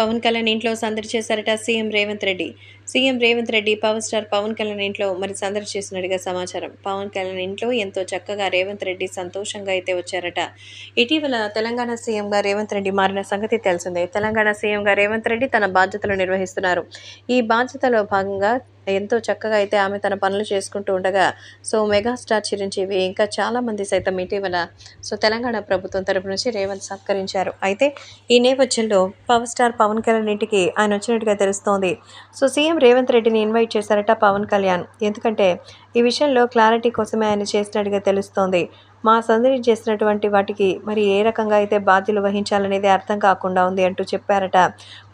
పవన్ కళ్యాణ్ ఇంట్లో సందడి చేశారట CM Revanth Reddy. CM Revanth Reddy power star Pawan Kalyan ఇంట్లో మరి సందర్శిస్తున్నట్టుగా చేసినట్టుగా సమాచారం. పవన్ కళ్యాణ్ ఇంట్లో ఎంతో చక్కగా రేవంత్ రెడ్డి సంతోషంగా అయితే వచ్చారట. ఇటీవల తెలంగాణ సీఎంగా రేవంత్ రెడ్డి మారిన సంగతి తెలిసిందే. తెలంగాణ సీఎంగా రేవంత్ రెడ్డి తన బాధ్యతలు నిర్వహిస్తున్నారు. ఈ బాధ్యతలో భాగంగా ఎంతో చక్కగా అయితే ఆమె తన పనులు చేసుకుంటూ ఉండగా సో మెగాస్టార్ చిరంజీవి ఇంకా చాలామంది సైతం ఇటీవల సో తెలంగాణ ప్రభుత్వం తరపు నుంచి రేవంత్ సత్కరించారు. అయితే ఈ నేపథ్యంలో పవర్ స్టార్ పవన్ కళ్యాణ్ ఇంటికి ఆయన వచ్చినట్టుగా తెలుస్తోంది. సో సీఎం రేవంత్ రెడ్డిని ఇన్వైట్ చేశారట పవన్ కళ్యాణ్. ఎందుకంటే ఈ విషయంలో క్లారిటీ కోసమే ఆయన చేసినట్టుగా తెలుస్తోంది. మా సందడి చేసినటువంటి వాటికి మరి ఏ రకంగా అయితే బాధ్యులు వహించాలనేది అర్థం కాకుండా ఉంది అంటూ చెప్పారట.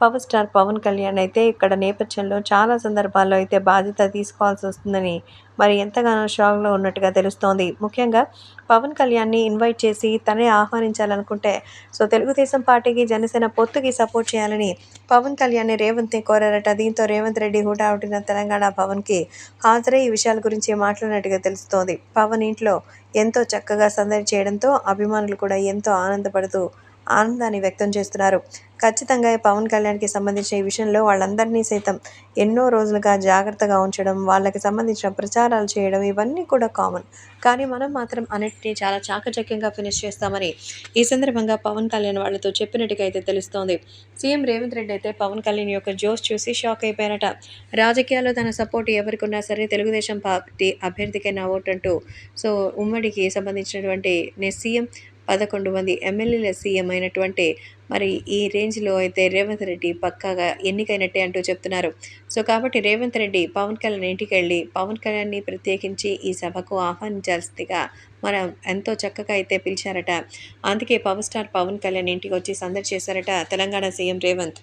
పవర్ స్టార్ పవన్ కళ్యాణ్ అయితే ఇక్కడ నేపథ్యంలో చాలా సందర్భాల్లో అయితే బాధ్యత తీసుకోవాల్సి వస్తుందని మరి ఎంతగానో షాక్లో ఉన్నట్టుగా తెలుస్తోంది. ముఖ్యంగా పవన్ కళ్యాణ్ని ఇన్వైట్ చేసి తనే ఆహ్వానించాలనుకుంటే సో తెలుగుదేశం పార్టీకి జనసేన పొత్తుకి సపోర్ట్ చేయాలని పవన్ కళ్యాణ్ని రేవంత్ని కోరారట. దీంతో రేవంత్ రెడ్డి హుటాహుటిన తెలంగాణ భవన్కి హాజరై ఈ విషయాల గురించి మాట్లాడినట్టుగా తెలుస్తోంది. పవన్ ఇంట్లో ఎంతో చక్కగా సందడి చేయడంతో అభిమానులు కూడా ఎంతో ఆనందపడుతూ ఆనందాన్ని వ్యక్తం చేస్తున్నారు. ఖచ్చితంగా పవన్ కళ్యాణ్కి సంబంధించిన ఈ విషయంలో వాళ్ళందరినీ సైతం ఎన్నో రోజులుగా జాగ్రత్తగా ఉంచడం వాళ్ళకి సంబంధించిన ప్రచారాలు చేయడం ఇవన్నీ కూడా కామన్ కానీ మనం మాత్రం అన్నిటినీ చాలా చాకచక్యంగా ఫినిష్ చేస్తామని ఈ సందర్భంగా పవన్ కళ్యాణ్ వాళ్ళతో చెప్పినట్టుగా అయితే తెలుస్తోంది. సీఎం రేవంత్ రెడ్డి అయితే పవన్ కళ్యాణ్ యొక్క జోస్ చూసి షాక్ అయిపోయారట. రాజకీయాల్లో తన సపోర్ట్ ఎవరికున్నా సరే తెలుగుదేశం పార్టీ అభ్యర్థికైనా ఓటంటూ సో ఉమ్మడికి సంబంధించినటువంటి నే సీఎం పదకొండు మంది ఎమ్మెల్యేల సీఎం అయినటువంటి మరి ఈ రేంజ్లో అయితే రేవంత్ రెడ్డి పక్కాగా ఎన్నికైనట్టే అంటూ చెప్తున్నారు. సో కాబట్టి రేవంత్ రెడ్డి పవన్ కళ్యాణ్ ఇంటికి వెళ్ళి పవన్ కళ్యాణ్ని ప్రత్యేకించి ఈ సభకు ఆహ్వానించాల్సిందిగా మనం ఎంతో చక్కగా అయితే పిలిచారట. అందుకే పవర్ స్టార్ పవన్ కళ్యాణ్ ఇంటికి వచ్చి సందడి చేశారట తెలంగాణ సీఎం రేవంత్.